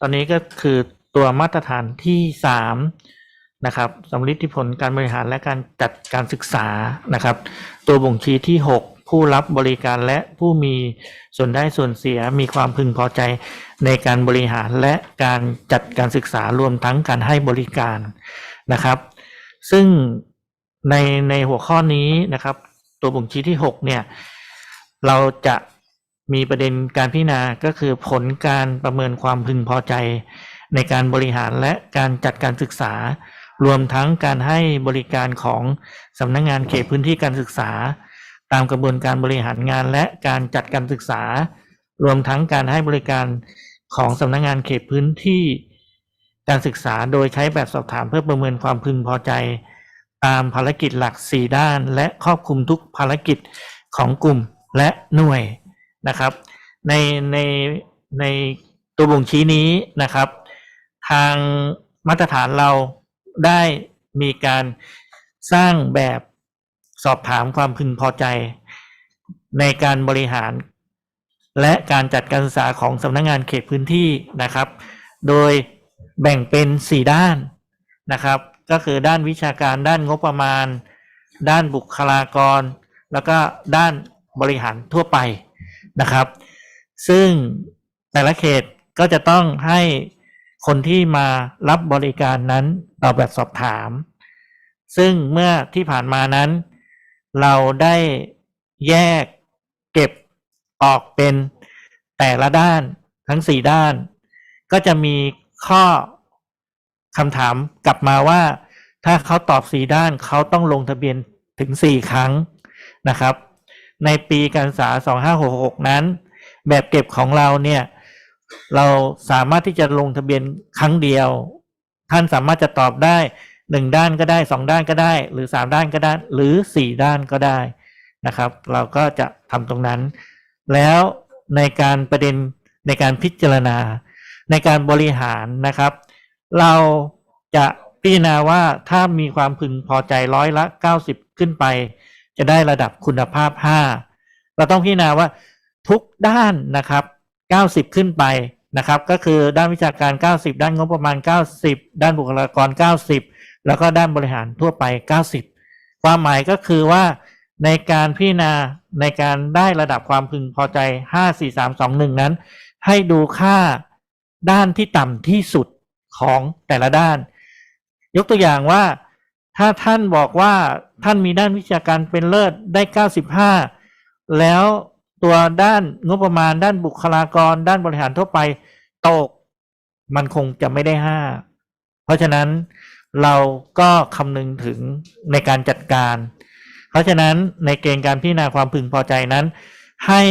ตอนนี้ก็คือตัวมาตรฐานที่สามนะครับสำลิดที่ผลการบริหารและการจัดการศึกษานะครับ ตัวบ่งชี้ที่หกผู้รับบริการและผู้มีส่วนได้ส่วนเสียมีความพึงพอใจในการบริหารและการจัดการศึกษารวมทั้งการให้บริการนะครับ ซึ่งในในหัวข้อนี้นะครับ ตัวบ่งชี้ที่หกเนี่ย เราจะ มีประเด็นการพิจารณาก็คือผลการประเมินความพึงพอใจ ในการบริหารและการจัดการศึกษา รวมทั้งการให้บริการของสำนักงงานเขตพื้นที่การศึกษา ตามกระบวนการบริหารงานและการจัดการศึกษา รวมทั้งการให้บริการของสำนักงงานเขตพื้นที่การศึกษาโดยใช้แบบสอบถามเพื่อประเมินความพึงพอใจ ตามภารกิจหลัก 4 ด้าน และครอบคลุมทุกภารกิจของกลุ่มและหน่วย นะครับ ในในในตัวบ่งชี้นี้นะครับ ทางมาตรฐานเราได้มีการสร้างแบบสอบถามความพึงพอใจ ในการบริหาร และการจัดการศึกษาของสำนักงงานเขตพื้นที่นะครับ โดยแบ่งเป็น 4 ด้านนะครับ ก็คือด้านวิชาการด้านงบประมาณ ด้านบุคลากร แล้วก็ด้านบริหารทั่วไป นะครับ ซึ่งแต่ละเขตก็จะต้องให้คนที่มารับบริการนั้นตอบแบบสอบถาม ซึ่งเมื่อที่ผ่านมานั้น เราได้แยกเก็บออกเป็นแต่ละด้านทั้ง4ด้าน ก็จะมีข้อคำถามกลับมาว่า ถ้าเขาตอบ4ด้านเขาต้องลงทะเบียนถึง4ครั้งนะครับ ในปีการศึกษา 2566 นั้น แบบเก็บของเราเนี่ย เราสามารถที่จะลงทะเบียนครั้งเดียว ท่านสามารถจะตอบได้หนึ่งด้านก็ได้สองด้านก็ได้ หรือสามด้านก็ได้ หรือสี่ด้านก็ได้นะครับ เราก็จะทำตรงนั้น แล้วในการประเด็นในการพิจารณา ในการบริหารนะครับ เราจะพิจารณาว่าถ้ามีความพึงพอใจร้อยละ 90 ขึ้นไป จะได้ระดับคุณภาพ 5 เราต้องพิจารณาว่าทุกด้านนะครับ 90 ขึ้นไปนะครับ ก็คือด้านวิชาการ 90 ด้านงบประมาณ 90 ด้านบุคลากร 90 แล้วก็ด้านบริหารทั่วไป 90 ความหมายก็คือว่าในการพิจารณาในการได้ระดับความพึงพอใจ 5 4 3 2 1 นั้น ให้ดูค่าด้านที่ต่ำที่สุดของแต่ละด้าน ยกตัวอย่างว่า ถ้าท่านบอกว่าท่านมีด้านวิชาการเป็นเลิศได้ 95 แล้วตัวด้านงบประมาณด้านบุคลากร ด้านบริหารทั่วไปตก มันคงจะไม่ได้ห้าเพราะฉะนั้นเราก็คำนึงถึงในการจัดการ เพราะฉะนั้นในเกณฑ์การพิจารณาความพึงพอใจนั้น ให้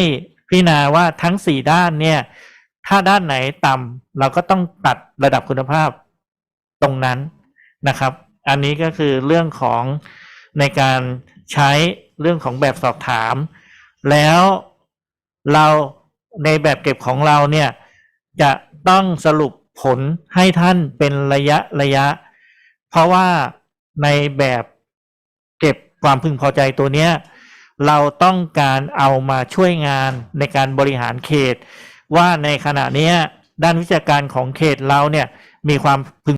พิจารณาว่าทั้งสี่ด้านเนี่ยถ้าด้านไหนต่ำเราก็ต้องตัดระดับคุณภาพตรงนั้นนะครับ อันนี้ก็คือเรื่องของในการใช้เรื่องของแบบสอบถาม แล้วเราในแบบเก็บของเราเนี่ยจะต้องสรุปผลให้ท่านเป็นระยะระยะ เพราะว่าในแบบเก็บความพึงพอใจตัวเนี้ยเราต้องการเอามาช่วยงานในการบริหารเขต ว่าในขณะนี้ด้านวิชาการของเขตเราเนี่ยมีความพึง